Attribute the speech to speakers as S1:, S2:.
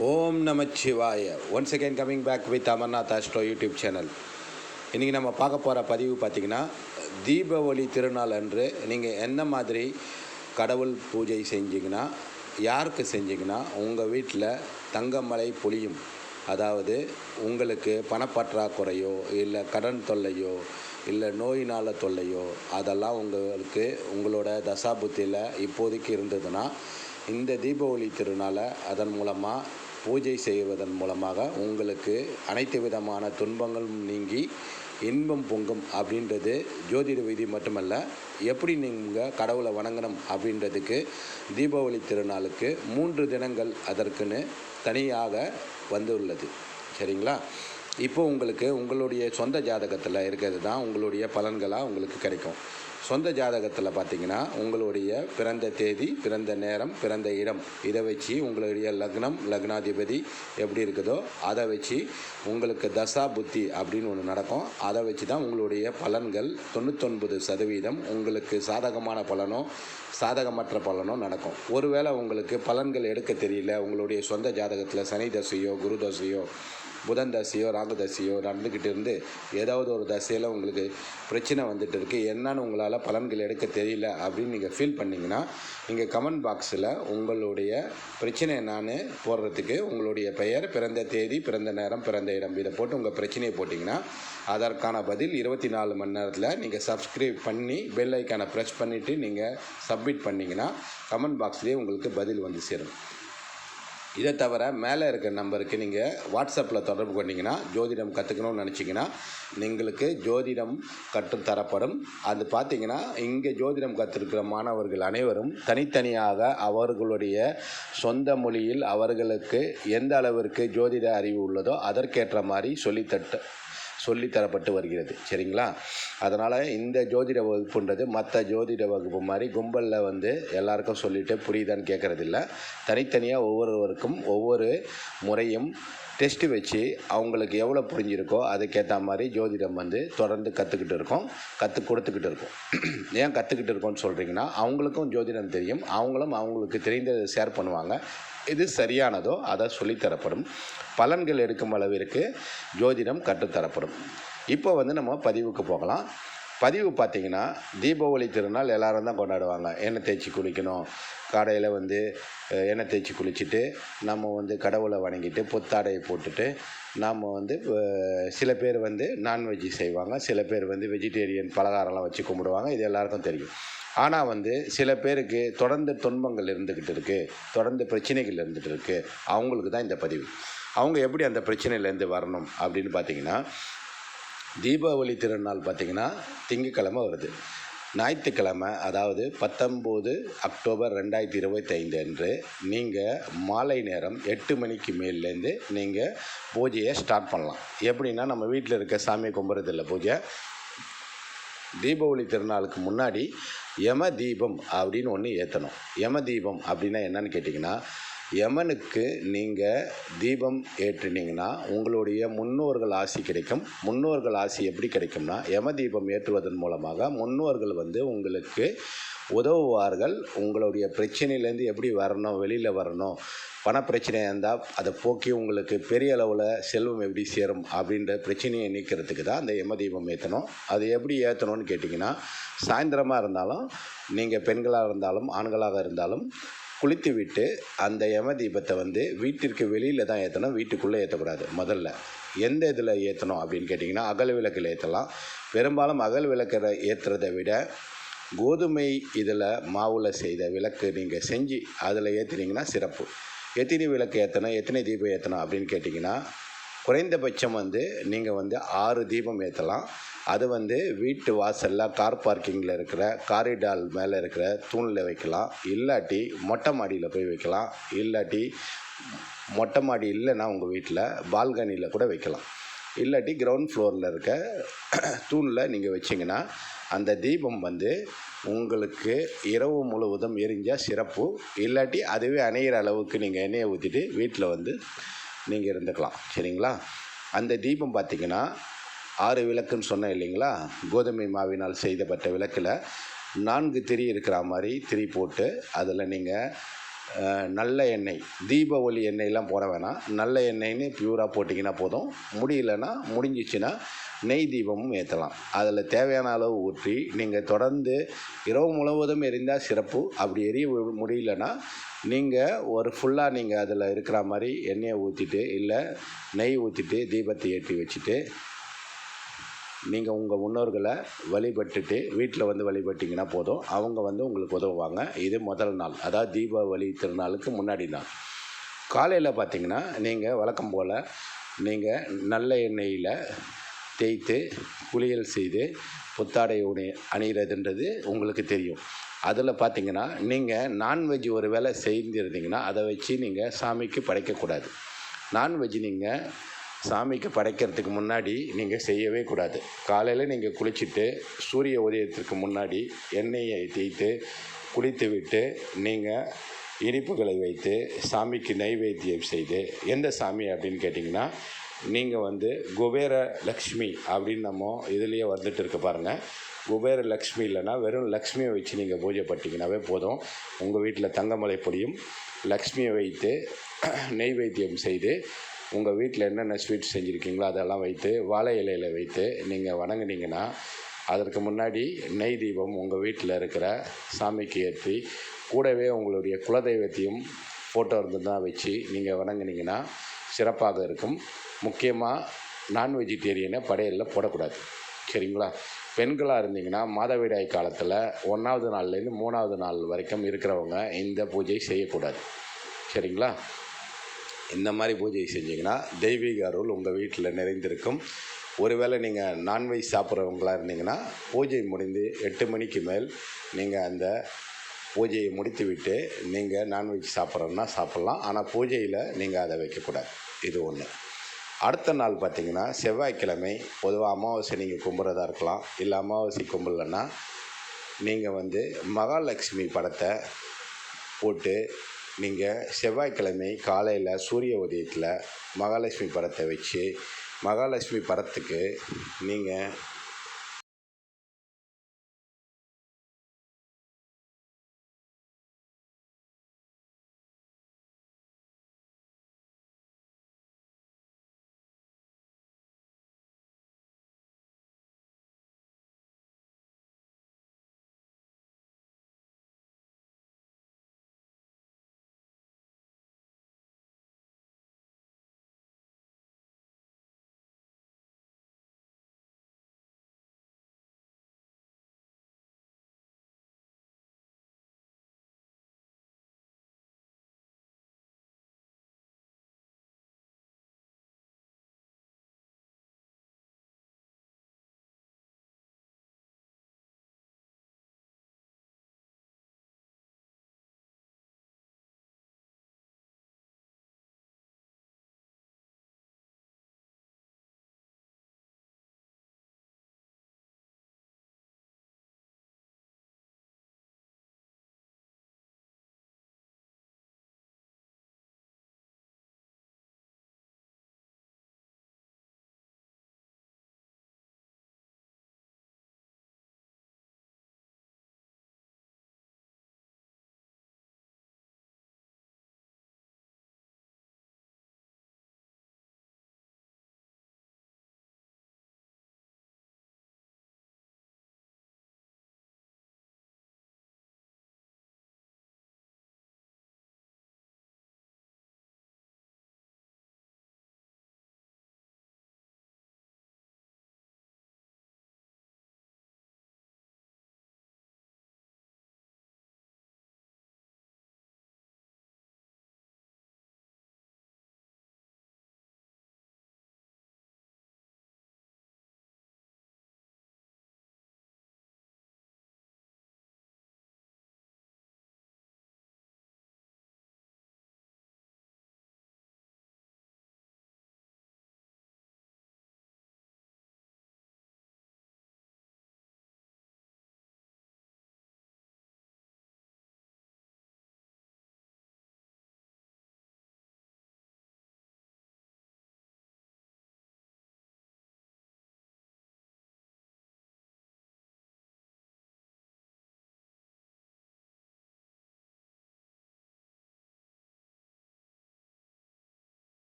S1: Om Namachivaya. Once again coming back with Amarnath astro YouTube channel இன்றைக்கி நம்ம பார்க்க போகிற பதிவு பார்த்திங்கன்னா தீபாவளி திருநாள் அன்று நீங்கள் என்ன மாதிரி கடவுள் பூஜை செஞ்சீங்கன்னா யாருக்கு செஞ்சீங்கன்னா உங்கள் வீட்டில் தங்கமலை பொழியும். அதாவது உங்களுக்கு பணப்பற்றாக்குறையோ இல்லை கடன் தொல்லையோ இல்லை நோயினால் தொல்லையோ அதெல்லாம் உங்களுக்கு உங்களோட தசாபுத்தியில் இப்போதைக்கு இருந்ததுன்னா இந்த தீபாவளி திருநாளை அதன் மூலமாக பூஜை செய்வதன் மூலமாக உங்களுக்கு அனைத்து விதமான துன்பங்களும் நீங்கி இன்பம் பொங்கும் அப்படின்றது ஜோதிட விதி மட்டுமல்ல. எப்படி நீங்கள் கடவுளை வணங்கணும் அப்படின்றதுக்கு தீபாவளி திருநாளுக்கு மூன்று தினங்கள் அதற்குன்னு தனியாக வந்துள்ளது. சரிங்களா? இப்போ உங்களுக்கு உங்களுடைய சொந்த ஜாதகத்தில் இருக்கிறது தான் உங்களுடைய பலன்களாக உங்களுக்கு கிடைக்கும். சொந்த ஜாதகத்தில் பார்த்தீங்கன்னா உங்களுடைய பிறந்த தேதி பிறந்த நேரம் பிறந்த இடம் இதை வச்சு உங்களுடைய லக்னம் லக்னாதிபதி எப்படி இருக்குதோ அதை வச்சு உங்களுக்கு தசா புத்தி அப்படின்னு ஒன்று நடக்கும். அதை வச்சு தான் உங்களுடைய பலன்கள் தொண்ணூத்தொன்பது சதவீதம் உங்களுக்கு சாதகமான பலனோ சாதகமற்ற பலனோ நடக்கும். ஒருவேளை உங்களுக்கு பலன்கள் எடுக்க தெரியல உங்களுடைய சொந்த ஜாதகத்தில் சனி தசையோ குரு தசையோ புதன் தசையோ ராகு தசையோ நடந்துக்கிட்டு இருந்து ஏதாவது ஒரு தசையில் உங்களுக்கு பிரச்சனை வந்துட்டு இருக்குது என்னன்னு உங்களால் பலன்கள் எடுக்க தெரியல அப்படின்னு நீங்கள் ஃபீல் பண்ணிங்கன்னா நீங்கள் கமெண்ட் பாக்ஸில் உங்களுடைய பிரச்சனை என்னான்னு போடுறதுக்கு உங்களுடைய பெயர் பிறந்த தேதி பிறந்த நேரம் பிறந்த இடம் இதை போட்டு உங்கள் பிரச்சனையை போட்டிங்கன்னா அதற்கான பதில் இருபத்தி நாலு மணி நேரத்தில் நீங்கள் சப்ஸ்கிரைப் பண்ணி பெல் ஐக்கானை ப்ரெஸ் பண்ணிவிட்டு நீங்கள் சப்மிட் பண்ணிங்கன்னா கமெண்ட் பாக்ஸ்லேயே உங்களுக்கு பதில் வந்து சேரும். இதை தவிர மேலே இருக்கிற நம்பருக்கு நீங்கள் வாட்ஸ்அப்பில் தொடர்பு கொண்டீங்கன்னா ஜோதிடம் கற்றுக்கணும்னு நினச்சிங்கன்னா எங்களுக்கு ஜோதிடம் கற்றுத்தரப்படும். அது பார்த்தீங்கன்னா இங்கே ஜோதிடம் கற்றுருக்கிற மாணவர்கள் அனைவரும் தனித்தனியாக அவர்களுடைய சொந்த மொழியில் அவர்களுக்கு எந்த அளவிற்கு ஜோதிட அறிவு உள்ளதோ அதற்கேற்ற மாதிரி சொல்லித்தட்டு சொல்லித்தரப்பட்டு வருகிறது. சரிங்களா? அதனால் இந்த ஜோதிட வகுப்புன்றது மற்ற ஜோதிட வகுப்பு மாதிரி கும்பலில் வந்து எல்லாருக்கும் சொல்லிவிட்டு புரியுதான்னு கேட்குறதில்ல தனித்தனியாக ஒவ்வொருவருக்கும் ஒவ்வொரு முறையும் டெஸ்ட்டு வச்சு அவங்களுக்கு எவ்வளோ புரிஞ்சிருக்கோ அதுக்கேற்ற மாதிரி ஜோதிடம் வந்து தொடர்ந்து கற்றுக்கிட்டு இருக்கோம். கற்றுக் கொடுத்துக்கிட்டு இருக்கோம். ஏன் கற்றுக்கிட்டு இருக்கோம்னு சொல்கிறீங்கன்னா அவங்களுக்கும் ஜோதிடம் தெரியும். அவங்களும் அவங்களுக்கு தெரிந்ததை ஷேர் பண்ணுவாங்க. எது சரியானதோ அதை சொல்லித்தரப்படும். பலன்கள் எடுக்கும் அளவிற்கு ஜோதிடம் கற்றுத்தரப்படும். இப்போ வந்து நம்ம பதிவுக்கு போகலாம். பதிவு பார்த்திங்கன்னா தீபாவளி திருநாள் எல்லாரும் தான் கொண்டாடுவாங்க. எண்ணெய் தேய்ச்சி குளிக்கணும். காடையில் வந்து எண்ணெய் தேய்ச்சி குளிச்சுட்டு நம்ம வந்து கடவுளை வணங்கிட்டு புத்தாடையை போட்டுட்டு நாம் வந்து சில பேர் வந்து நான்வெஜ் செய்வாங்க. சில பேர் வந்து வெஜிடேரியன் பலகாரம்லாம் வச்சு கும்பிடுவாங்க. இது எல்லாருக்கும் தெரியும். ஆனால் வந்து சில பேருக்கு தொடர்ந்து துன்பங்கள் இருந்துக்கிட்டு இருக்குது தொடர்ந்து பிரச்சனைகள் இருந்துகிட்டு இருக்குது அவங்களுக்கு தான் இந்த பதிவு. அவங்க எப்படி அந்த பிரச்சனையிலேருந்து வரணும் அப்படின்னு பார்த்தீங்கன்னா தீபாவளி திருநாள் பார்த்திங்கன்னா திங்கக்கிழமை வருது. ஞாயிற்றுக்கிழமை அதாவது பத்தொம்போது அக்டோபர் ரெண்டாயிரத்தி இருபத்தைந்து அன்று நீங்கள் மாலை நேரம் எட்டு மணிக்கு மேலேருந்து நீங்கள் பூஜையை ஸ்டார்ட் பண்ணலாம். எப்படின்னா நம்ம வீட்டில் இருக்க சாமி கும்பிட்றதில்ல பூஜை. தீபாவளி திருநாளுக்கு முன்னாடி யம தீபம் அப்படின்னு ஒன்று ஏற்றணும் யம தீபம் அப்படின்னா என்னன்னு கேட்டிங்கன்னா யமனுக்கு நீங்கள் தீபம் ஏற்றினீங்கன்னா உங்களுடைய முன்னோர்கள் ஆசி கிடைக்கும். முன்னோர்கள் ஆசி எப்படி கிடைக்கும்னா யம தீபம் ஏற்றுவதன் மூலமாக முன்னோர்கள் வந்து உங்களுக்கு உதவுவார்கள். உங்களுடைய பிரச்சனையிலேருந்து எப்படி வரணும் வெளியில் வரணும் பணப்பிரச்சனையாக இருந்தால் அதை போக்கி உங்களுக்கு பெரிய அளவில் செல்வம் எப்படி சேரும் அப்படின்ற பிரச்சனையை நீக்கிறதுக்கு தான் அந்த யம தீபம் ஏற்றணும் அது எப்படி ஏற்றணும்னு கேட்டிங்கன்னா சாயந்தரமாக இருந்தாலும் நீங்கள் பெண்களாக இருந்தாலும் ஆண்களாக இருந்தாலும் குளித்து விட்டு அந்த யம தீபத்தை வந்து வீட்டிற்கு வெளியில் தான் ஏற்றணும் வீட்டுக்குள்ளே ஏற்றக்கூடாது முதல்ல எந்த இதில் ஏற்றணும் அப்படின்னு கேட்டிங்கன்னா அகல் விளக்கில் ஏற்றலாம் பெரும்பாலும் அகல் விளக்கில் ஏற்றுறதை விட கோதுமை இதில் மாவில் செய்த விளக்கு நீங்கள் செஞ்சு அதில் ஏற்றுனீங்கன்னா சிறப்பு. எத்தனை விளக்கு ஏற்றணும் எத்தனை தீபம் ஏற்றணும் அப்படின்னு கேட்டிங்கன்னா குறைந்தபட்சம் வந்து நீங்கள் வந்து ஆறு தீபம் ஏற்றலாம் அது வந்து வீட்டு வாசலில் கார் பார்க்கிங்கில் இருக்கிற காரிடால் மேலே இருக்கிற தூணில் வைக்கலாம். இல்லாட்டி மொட்டை மாடியில் போய் வைக்கலாம். இல்லாட்டி மொட்டை மாடி இல்லைன்னா உங்கள் வீட்டில் பால்கனியில் கூட வைக்கலாம். இல்லாட்டி கிரவுண்ட் ஃப்ளோரில் இருக்க தூணில் நீங்கள் வச்சிங்கன்னா அந்த தீபம் வந்து உங்களுக்கு இரவு முழுவதும் எரிஞ்சால் சிறப்பு. இல்லாட்டி அதுவே அணையிற அளவுக்கு நீங்கள் எண்ணெயை ஊற்றிட்டு வீட்டில் வந்து நீங்கள் இருந்துக்கலாம். சரிங்களா? அந்த தீபம் பார்த்திங்கன்னா ஆறு விளக்குன்னு சொன்னேன் இல்லைங்களா? கோதுமை மாவினால் செய்தப்பட்ட விளக்கில் நான்கு திரி இருக்கிற மாதிரி திரி போட்டு அதில் நீங்கள் நல்ல எண்ணெய். தீப ஒளி எண்ணெயெலாம் போட வேணாம். நல்ல எண்ணெய்னு பியூராக போட்டிங்கன்னா போதும். முடியலன்னா முடிஞ்சிச்சுன்னா நெய் தீபமும் ஏற்றலாம் அதில் தேவையான அளவு ஊற்றி நீங்கள் தொடர்ந்து இரவு முழுவதும் எரிந்தால் சிறப்பு. அப்படி எரிய முடியலன்னா நீங்கள் ஒரு ஃபுல்லாக நீங்கள் அதில் இருக்கிற மாதிரி எண்ணெயை ஊற்றிட்டு இல்லை நெய் ஊற்றிட்டு தீபத்தை ஏற்றி வச்சுட்டு நீங்கள் உங்கள் முன்னோர்களை வழிபட்டுட்டு வீட்டில் வந்து வழிபட்டிங்கன்னா போதும். அவங்க வந்து உங்களுக்கு உதவுவாங்க. இது முதல் நாள். அதாவது தீபாவளி திருநாளுக்கு முன்னாடி நாள். காலையில் பார்த்தீங்கன்னா நீங்கள் வழக்கம் போல் நீங்கள் நல்ல எண்ணெயில் தேய்த்து குளியல் செய்து புத்தாடை உணி அணிகிறதுன்றது உங்களுக்கு தெரியும். அதில் பார்த்தீங்கன்னா நீங்கள் நான்வெஜ் ஒரு வேளை செய்திருந்தீங்கன்னா அதை வச்சு நீங்கள் சாமிக்கு படைக்கக்கூடாது. நான்வெஜ் நீங்கள் சாமிக்கு படைக்கிறதுக்கு முன்னாடி நீங்கள் செய்யவே கூடாது. காலையில் நீங்கள் குளிச்சுட்டு சூரிய உதயத்திற்கு முன்னாடி எண்ணெயை தேய்த்து குளித்து விட்டு நீங்கள் இனிப்புகளை வைத்து சாமிக்கு நைவேத்தியம் செய்து எந்த சாமி அப்படின்னு கேட்டிங்கன்னா நீங்கள் வந்து குபேர லக்ஷ்மி அப்படின்னு நம்ம இதுலேயே வந்துட்டு இருக்க பாருங்கள் குபேர லக்ஷ்மி இல்லைன்னா வெறும் லக்ஷ்மியை வச்சு நீங்கள் பூஜை பட்டிங்கனாவே போதும். உங்கள் வீட்டில் தங்கமலை பொடியும் லக்ஷ்மியை வைத்து நெய்வேத்தியம் செய்து உங்கள் வீட்டில் என்னென்ன ஸ்வீட் செஞ்சுருக்கீங்களோ அதெல்லாம் வைத்து வாழை இலையில் வைத்து நீங்கள் வணங்குனீங்கன்னா அதற்கு முன்னாடி நெய் தீபம் உங்கள் வீட்டில் இருக்கிற சாமிக்கு ஏற்றி கூடவே உங்களுடைய குலதெய்வத்தையும் ஃபோட்டோ இருந்து தான் வச்சு நீங்கள் வணங்குனீங்கன்னா சிறப்பாக இருக்கும். முக்கியமாக நான் வெஜிடேரியனை படையலில் போடக்கூடாது. சரிங்களா? பெண்களாக இருந்தீங்கன்னா மாதவிடாய் காலத்தில் ஒன்றாவது நாள்லேருந்து மூணாவது நாள் வரைக்கும் இருக்கிறவங்க இந்த பூஜை செய்யக்கூடாது. சரிங்களா? இந்த மாதிரி பூஜை செஞ்சீங்கன்னா தெய்வீக அருள் உங்கள் வீட்டில் நிறைந்திருக்கும். ஒருவேளை நீங்கள் நான்வெஜ் சாப்பிட்றவங்களா இருந்தீங்கன்னா பூஜை முடிந்து எட்டு மணிக்கு மேல் நீங்கள் அந்த பூஜையை முடித்துவிட்டு நீங்கள் நான்வெஜ் சாப்பிட்றோன்னா சாப்பிட்லாம். ஆனால் பூஜையில் நீங்கள் அதை வைக்கக்கூடாது. இது ஒன்று அடுத்த நாள் பார்த்தீங்கன்னா செவ்வாய்க்கிழமை பொதுவாக அமாவாசை நீங்கள் கும்பிட்றதா இருக்கலாம். இல்லை அமாவாசை கும்பலன்னா நீங்கள் வந்து மகாலட்சுமி படத்தை போட்டு நீங்கள் செவ்வாய்க்கிழமை காலையில் சூரிய உதயத்தில் மகாலட்சுமி படத்தை வச்சு மகாலட்சுமி படத்துக்கு நீங்கள்